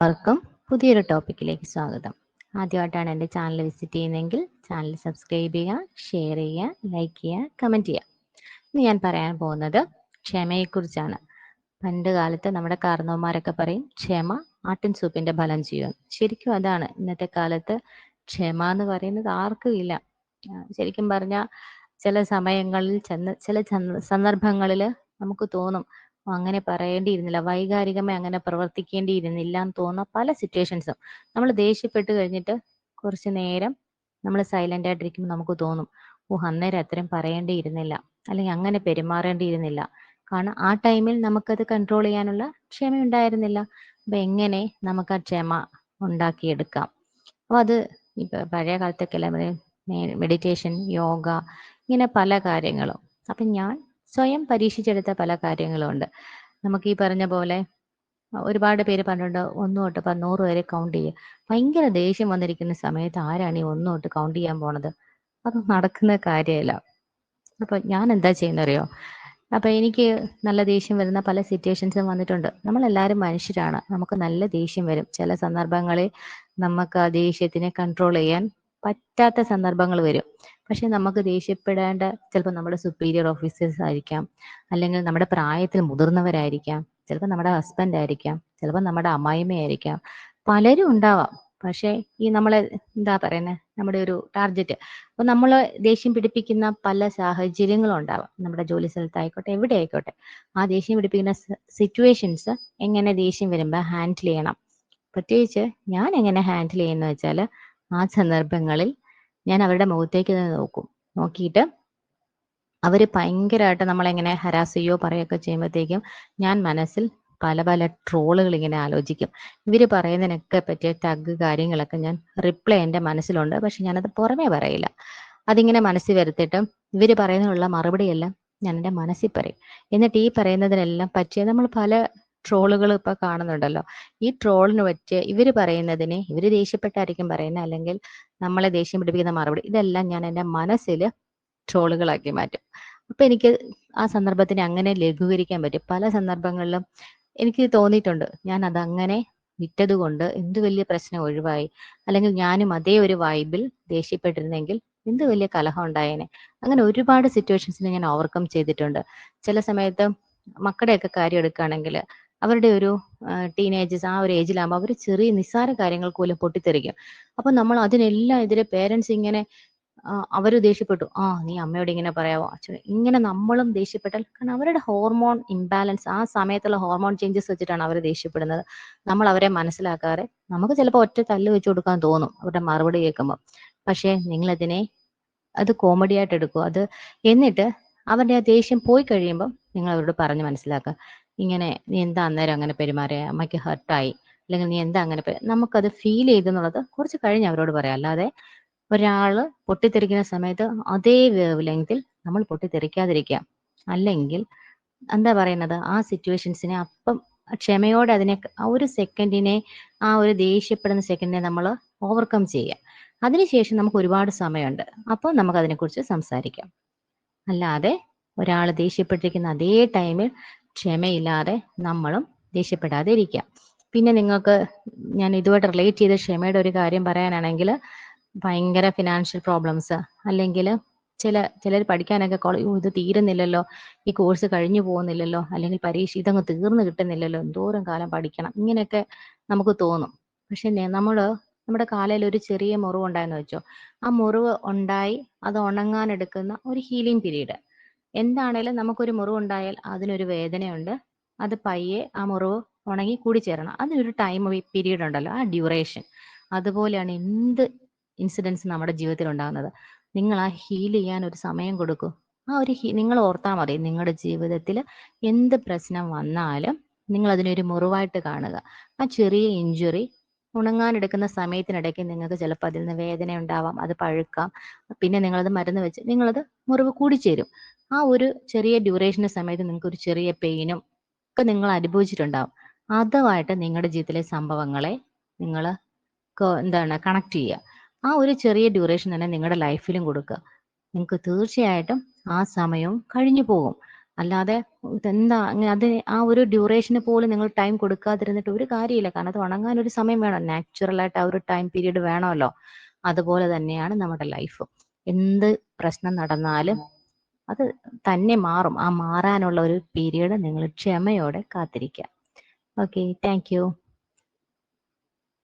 എല്ലാവർക്കും പുതിയൊരു ടോപ്പിക്കിലേക്ക് സ്വാഗതം. ആദ്യമായിട്ടാണ് എന്റെ ചാനൽ വിസിറ്റ് ചെയ്യുന്നതെങ്കിൽ ചാനൽ സബ്സ്ക്രൈബ് ചെയ്യുക ഷെയർ ചെയ്യുക ലൈക്ക് ചെയ്യുക കമന്റ് ചെയ്യുക. ഇന്ന് ഞാൻ പറയാൻ പോകുന്നത് ക്ഷമയെക്കുറിച്ചാണ്. പണ്ട് കാലത്ത് നമ്മുടെ കാരണവന്മാരൊക്കെ പറയും ക്ഷമ ആട്ടിൻ സൂപ്പിന്റെ ഫലം ചെയ്യും ശരിക്കും അതാണ്. ഇന്നത്തെ കാലത്ത് ക്ഷമ എന്ന് പറയുന്നത് ആർക്കും ഇല്ല. ശരിക്കും പറഞ്ഞാൽ ചില സമയങ്ങളിൽ ചെന്ന് ചില സന്ദർഭങ്ങളിൽ നമുക്ക് തോന്നും "ഓ, അങ്ങനെ പറയേണ്ടിയിരുന്നില്ല. വൈകാരികമായി അങ്ങനെ പ്രവർത്തിക്കേണ്ടിയിരുന്നില്ല എന്ന് തോന്നുന്ന പല സിറ്റുവേഷൻസും നമ്മൾ ദേഷ്യപ്പെട്ട് കഴിഞ്ഞിട്ട് കുറച്ച് നേരം നമ്മൾ സൈലന്റ് ആയിട്ടിരിക്കുമ്പോൾ നമുക്ക് തോന്നും ഓ അന്നേരം അത്രയും പറയേണ്ടിയിരുന്നില്ല. അല്ലെങ്കിൽ അങ്ങനെ പെരുമാറേണ്ടിയിരുന്നില്ല. കാരണം ആ ടൈമിൽ നമുക്കത് കൺട്രോൾ ചെയ്യാനുള്ള ക്ഷമ ഉണ്ടായിരുന്നില്ല അപ്പൊ എങ്ങനെ നമുക്ക് ആ ക്ഷമ ഉണ്ടാക്കിയെടുക്കാം? അപ്പൊ അത് ഇപ്പൊ പഴയ കാലത്തൊക്കെ അല്ലെങ്കിൽ മെഡിറ്റേഷൻ യോഗ ഇങ്ങനെ പല കാര്യങ്ങളും. അപ്പൊ ഞാൻ സ്വയം പരീക്ഷിച്ചെടുത്ത പല കാര്യങ്ങളും ഉണ്ട് നമുക്ക് ഈ പറഞ്ഞ പോലെ ഒരുപാട് പേര് പറഞ്ഞിട്ടുണ്ട് ഒന്ന് തൊട്ട് ഇപ്പൊ നൂറ് വരെ കൗണ്ട് ചെയ്യുക ഭയങ്കര ദേഷ്യം വന്നിരിക്കുന്ന സമയത്ത് ആരാണ് ഈ ഒന്ന് തൊട്ട് കൗണ്ട് ചെയ്യാൻ പോണത്? അത് നടക്കുന്ന കാര്യമല്ല. അപ്പൊ ഞാൻ എന്താ ചെയ്യുന്നറിയോ? അപ്പൊ എനിക്ക് നല്ല ദേഷ്യം വരുന്ന പല സിറ്റുവേഷൻസും വന്നിട്ടുണ്ട്. നമ്മൾ എല്ലാവരും മനുഷ്യരാണ്. നമുക്ക് നല്ല ദേഷ്യം വരും. ചില സന്ദർഭങ്ങളിൽ നമുക്ക് ആ ദേഷ്യത്തിനെ കൺട്രോൾ ചെയ്യാൻ പറ്റാത്ത സന്ദർഭങ്ങൾ വരും. പക്ഷെ നമുക്ക് ദേഷ്യപ്പെടേണ്ട ചിലപ്പോൾ നമ്മുടെ സുപ്പീരിയർ ഓഫീസേഴ്സ് ആയിരിക്കാം. അല്ലെങ്കിൽ നമ്മുടെ പ്രായത്തിൽ മുതിർന്നവരായിരിക്കാം. ചിലപ്പോൾ നമ്മുടെ ഹസ്ബൻഡ് ആയിരിക്കാം. ചിലപ്പോൾ നമ്മുടെ അമ്മായിമ്മയായിരിക്കാം പലരും ഉണ്ടാവാം. പക്ഷെ ഈ നമ്മളെ എന്താ പറയുന്നത് നമ്മുടെ ഒരു ടാർഗറ്റ് അപ്പൊ നമ്മൾ ദേഷ്യം പിടിപ്പിക്കുന്ന പല സാഹചര്യങ്ങളും ഉണ്ടാവാം. നമ്മുടെ ജോലി സ്ഥലത്തായിക്കോട്ടെ എവിടെ ആയിക്കോട്ടെ ആ ദേഷ്യം പിടിപ്പിക്കുന്ന സിറ്റുവേഷൻസ് എങ്ങനെ ദേഷ്യം വരുമ്പോൾ ഹാൻഡിൽ ചെയ്യണം? പ്രത്യേകിച്ച് ഞാൻ എങ്ങനെ ഹാൻഡിൽ ചെയ്യുന്ന വെച്ചാൽ ആ സന്ദർഭങ്ങളിൽ ഞാൻ അവരുടെ മുഖത്തേക്ക് തന്നെ നോക്കും. നോക്കിയിട്ട് അവർ ഭയങ്കരമായിട്ട് നമ്മളെങ്ങനെ ഹരാസ് ചെയ്യോ പറയുകയൊക്കെ ചെയ്യുമ്പോഴത്തേക്കും ഞാൻ മനസ്സിൽ പല പല ട്രോളുകൾ ഇങ്ങനെ ആലോചിക്കും. ഇവർ പറയുന്നതിനൊക്കെ പറ്റിയ ടഗ് കാര്യങ്ങളൊക്കെ ഞാൻ റിപ്ലൈ എന്റെ മനസ്സിലുണ്ട്. പക്ഷെ ഞാനത് പുറമേ പറയില്ല. അതിങ്ങനെ മനസ്സിൽ വരുത്തിയിട്ട് ഇവർ പറയുന്നതിനുള്ള മറുപടിയെല്ലാം ഞാൻ എന്റെ മനസ്സിൽ പറയും. എന്നിട്ട് ഈ പറയുന്നതിനെല്ലാം പറ്റിയ നമ്മൾ പല ട്രോളുകൾ ഇപ്പൊ കാണുന്നുണ്ടല്ലോ. ഈ ട്രോളിന് പറ്റിയ ഇവർ പറയുന്നതിനെ ഇവർ ദേഷ്യപ്പെട്ടായിരിക്കും പറയുന്നത് അല്ലെങ്കിൽ നമ്മളെ ദേഷ്യം പിടിപ്പിക്കുന്ന മറുപടി ഇതെല്ലാം ഞാൻ എന്റെ മനസ്സിൽ ട്രോളുകളാക്കി മാറ്റും. അപ്പൊ എനിക്ക് ആ സന്ദർഭത്തിനെ അങ്ങനെ ലഘൂകരിക്കാൻ പറ്റും. പല സന്ദർഭങ്ങളിലും എനിക്ക് തോന്നിയിട്ടുണ്ട് ഞാൻ അതങ്ങനെ വിറ്റത് കൊണ്ട് എന്ത് വലിയ പ്രശ്നം ഒഴിവായി? അല്ലെങ്കിൽ ഞാനും അതേ ഒരു വൈബിൽ ദേഷ്യപ്പെട്ടിരുന്നെങ്കിൽ എന്ത് വലിയ കലഹം ഉണ്ടായേനെ? അങ്ങനെ ഒരുപാട് സിറ്റുവേഷൻസിൽ ഞാൻ ഓവർകം ചെയ്തിട്ടുണ്ട്. ചില സമയത്ത് മക്കളുടെയൊക്കെ കാര്യം എടുക്കുകയാണെങ്കിൽ അവരുടെ ഒരു ടീനേജസ് ആ ഒരു ഏജിലാകുമ്പോൾ അവർ ചെറിയ നിസ്സാര കാര്യങ്ങൾ പോലും പൊട്ടിത്തെറിക്കും. അപ്പൊ നമ്മൾ അതിനെല്ലാം എതിരെ പേരൻസ് ഇങ്ങനെ അവർ ദേഷ്യപ്പെട്ടു. ആ നീ അമ്മയോട് ഇങ്ങനെ പറയാവോ? അച്ഛൻ ഇങ്ങനെ നമ്മളും ദേഷ്യപ്പെട്ടാൽ കാരണം അവരുടെ ഹോർമോൺ ഇംബാലൻസ് ആ സമയത്തുള്ള ഹോർമോൺ ചേഞ്ചസ് വെച്ചിട്ടാണ് അവർ ദേഷ്യപ്പെടുന്നത്. നമ്മൾ അവരെ മനസ്സിലാക്കാതെ നമുക്ക് ചിലപ്പോൾ ഒറ്റ തല്ല് വെച്ച് കൊടുക്കാൻ തോന്നും അവരുടെ മറുപടി കേൾക്കുമ്പോൾ പക്ഷേ നിങ്ങൾ അതിനെ അത് കോമഡി ആയിട്ട് എടുക്കുക അത് എന്നിട്ട് അവരുടെ ആ ദേഷ്യം പോയി കഴിയുമ്പോൾ നിങ്ങൾ അവരോട് പറഞ്ഞ് മനസ്സിലാക്കുക. ഇങ്ങനെ നീ എന്താ അന്നേരം അങ്ങനെ പെരുമാറിയ? അമ്മയ്ക്ക് ഹർട്ടായി അല്ലെങ്കിൽ നീ എന്താ അങ്ങനെ നമുക്കത് ഫീൽ ചെയ്തെന്നുള്ളത് കുറച്ച് കഴിഞ്ഞ് അവരോട് പറയാം. അല്ലാതെ ഒരാൾ പൊട്ടിത്തെറിക്കുന്ന സമയത്ത് അതേ വേവ് ലെങ്തിൽ നമ്മൾ പൊട്ടിത്തെറിക്കാതിരിക്കുക. അല്ലെങ്കിൽ എന്താ പറയുന്നത്? ആ സിറ്റുവേഷൻസിനെ അപ്പം ക്ഷമയോടെ അതിനെ ആ ഒരു സെക്കൻഡിനെ ആ ഒരു ദേഷ്യപ്പെടുന്ന സെക്കൻഡിനെ നമ്മൾ ഓവർകം ചെയ്യുക. അതിനുശേഷം നമുക്ക് ഒരുപാട് സമയമുണ്ട്. അപ്പോൾ നമുക്ക് അതിനെക്കുറിച്ച് സംസാരിക്കാം. അല്ലാതെ ഒരാൾ ദേഷ്യപ്പെട്ടിരിക്കുന്ന അതേ ടൈമിൽ ക്ഷമയില്ലാതെ നമ്മളും ദേഷ്യപ്പെടാതെ ഇരിക്കാം പിന്നെ നിങ്ങൾക്ക് ഞാൻ ഇതുമായിട്ട് റിലേറ്റ് ചെയ്ത ക്ഷമയുടെ ഒരു കാര്യം പറയാനാണെങ്കിൽ ഭയങ്കര ഫിനാൻഷ്യൽ പ്രോബ്ലംസ് അല്ലെങ്കിൽ ചില ചിലർ പഠിക്കാനൊക്കെ കോളേജ് "ഓ, ഇത് തീരുന്നില്ലല്ലോ ഈ കോഴ്സ് കഴിഞ്ഞു പോകുന്നില്ലല്ലോ അല്ലെങ്കിൽ പരീക്ഷ ഇതങ്ങ് തീർന്നു കിട്ടുന്നില്ലല്ലോ എന്തോരം കാലം പഠിക്കണം ഇങ്ങനെയൊക്കെ നമുക്ക് തോന്നും. പക്ഷെ നമ്മൾ നമ്മുടെ കാലയിൽ ഒരു ചെറിയ മുറിവ് ഉണ്ടായെന്ന് വെച്ചോ ആ മുറിവ് ഉണ്ടായി അത് ഉണങ്ങാൻ എടുക്കുന്ന ഒരു ഹീലിംഗ് പീരീഡ് എന്താണേലും നമുക്കൊരു മുറിവ് ഉണ്ടായാൽ അതിനൊരു വേദനയുണ്ട്. അത് പയ്യെ ആ മുറിവ് ഉണങ്ങി കൂടി കൂടിച്ചേരണം. അതിനൊരു ടൈം പീരീഡ് ഉണ്ടല്ലോ ആ ഡ്യൂറേഷൻ അതുപോലെയാണ് എന്ത് ഇൻസിഡൻസ് നമ്മുടെ ജീവിതത്തിൽ ഉണ്ടാകുന്നത്. നിങ്ങൾ ആ ഹീൽ ചെയ്യാൻ ഒരു സമയം കൊടുക്കൂ. ആ ഒരു നിങ്ങൾ ഓർത്താൽ മതി നിങ്ങളുടെ ജീവിതത്തിൽ എന്ത് പ്രശ്നം വന്നാലും നിങ്ങൾ അതിനൊരു മുറിവായിട്ട് കാണുക. ആ ചെറിയ ഇഞ്ചുറി ഉണങ്ങാനെടുക്കുന്ന സമയത്തിനിടയ്ക്ക് നിങ്ങൾക്ക് ചിലപ്പോൾ അതിൽ നിന്ന് വേദന ഉണ്ടാവാം അത് പഴുക്കാം. പിന്നെ നിങ്ങളത് മരുന്ന് വെച്ച് നിങ്ങളത് മുറിവ് കൂടിച്ചേരും. ആ ഒരു ചെറിയ ഡ്യൂറേഷന്റെ സമയത്ത് നിങ്ങൾക്ക് ഒരു ചെറിയ പെയിനും ഒക്കെ നിങ്ങൾ അനുഭവിച്ചിട്ടുണ്ടാവും. അതുമായിട്ട് നിങ്ങളുടെ ജീവിതത്തിലെ സംഭവങ്ങളെ നിങ്ങൾ എന്താണ് കണക്ട് ചെയ്യുക. ആ ഒരു ചെറിയ ഡ്യൂറേഷൻ തന്നെ നിങ്ങളുടെ ലൈഫിലും കൊടുക്കുക. നിങ്ങൾക്ക് തീർച്ചയായിട്ടും ആ സമയവും കഴിഞ്ഞു പോകും. അല്ലാതെ എന്താ അത് ആ ഒരു ഡ്യൂറേഷന് പോലും നിങ്ങൾ ടൈം കൊടുക്കാതിരുന്നിട്ട് ഒരു കാര്യമില്ല. കാരണം അത് ഉണങ്ങാൻ ഒരു സമയം വേണം. നാച്ചുറലായിട്ട് ആ ഒരു ടൈം പീരീഡ് വേണമല്ലോ. അതുപോലെ തന്നെയാണ് നമ്മുടെ ലൈഫ് എന്ത് പ്രശ്നം നടന്നാലും അത് തന്നെ മാറും. ആ മാറാനുള്ള ഒരു പീരീഡ് നിങ്ങൾ ക്ഷമയോടെ കാത്തിരിക്കുക. Okay thank